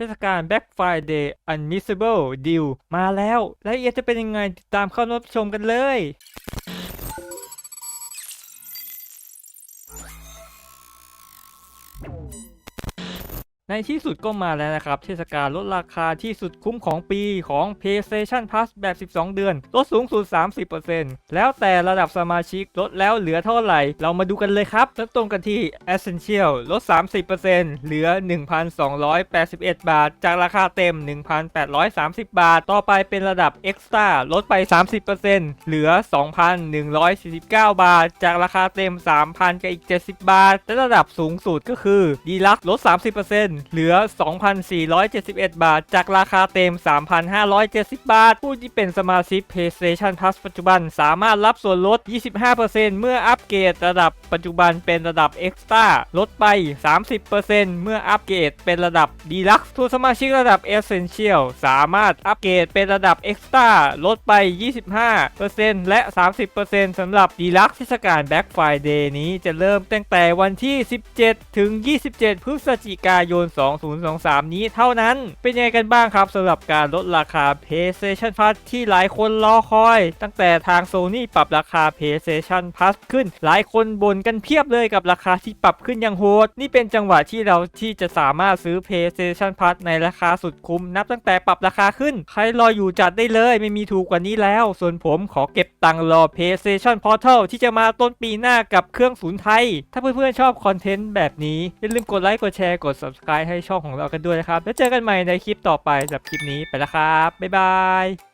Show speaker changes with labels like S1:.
S1: ทศกาล Black Friday Unmissable Deal มาแล้ว และเอียดจะเป็นยังไงติดตามเข้ารับชมกันเลย ในที่สุดก็มาแล้วนะครับ เทศกาลลดราคาที่สุดคุ้มของปีของ PlayStation Plus แบบ 12 เดือน ลดสูงสุด 30%แล้วแต่ระดับสมาชิกลดแล้วเหลือเท่าไหร่ เรามาดูกันเลยครับเริ่มต้นกันที่ Essential ลด 30%เหลือ 1,281 บาท จากราคาเต็ม 1,830 บาท ต่อไปเป็นระดับ Extra ลดไป 30%เหลือ 2,149 บาท จากราคาเต็ม 3,000กับอีก 70 บาท และระดับสูงสุดก็คือ Deluxe ลด 30%เหลือ 2,471 บาท จากราคาเต็ม 3,570 บาท ผู้ที่เป็นสมาชิก PlayStation Plus ปัจจุบันสามารถรับส่วนลด 25%เมื่ออัปเกรดระดับปัจจุบันเป็นระดับ Extra ลดไป 30%เมื่ออัปเกรดเป็นระดับ Deluxe ส่วนสมาชิกระดับ Essential สามารถอัปเกรดเป็นระดับ Extra ลดไป 25%และ 30%สำหรับ Deluxe เทศกาล Black Friday นี้จะเริ่มตั้งแต่วันที่ 17 ถึง 27 พฤศจิกายน2023 นี้เท่านั้น เป็นยังไงกันบ้างครับสำหรับการลดราคา PlayStation Plus ที่หลายคนรอคอย ตั้งแต่ทาง Sony ปรับราคา PlayStation Plus ขึ้น หลายคนบ่นกันเพียบเลยกับราคาที่ปรับขึ้นอย่างโหด นี่เป็นจังหวะที่เราที่จะสามารถซื้อ PlayStation Plus ในราคาสุดคุ้ม นับตั้งแต่ปรับราคาขึ้น ใครรออยู่จัดได้เลย ไม่มีถูกกว่านี้แล้ว ส่วนผมขอเก็บตังค์รอ PlayStation Portal ที่จะมาต้นปีหน้ากับเครื่องศูนย์ไทย ถ้าเพื่อนๆชอบคอนเทนต์แบบนี้อย่าลืมกดไลค์กดแชร์กด subscribe ให้ช่องของเรากันด้วยนะครับ แล้วเจอกันใหม่ในคลิปต่อไปสำหรับคลิปนี้ไปแล้วครับ บ๊ายบาย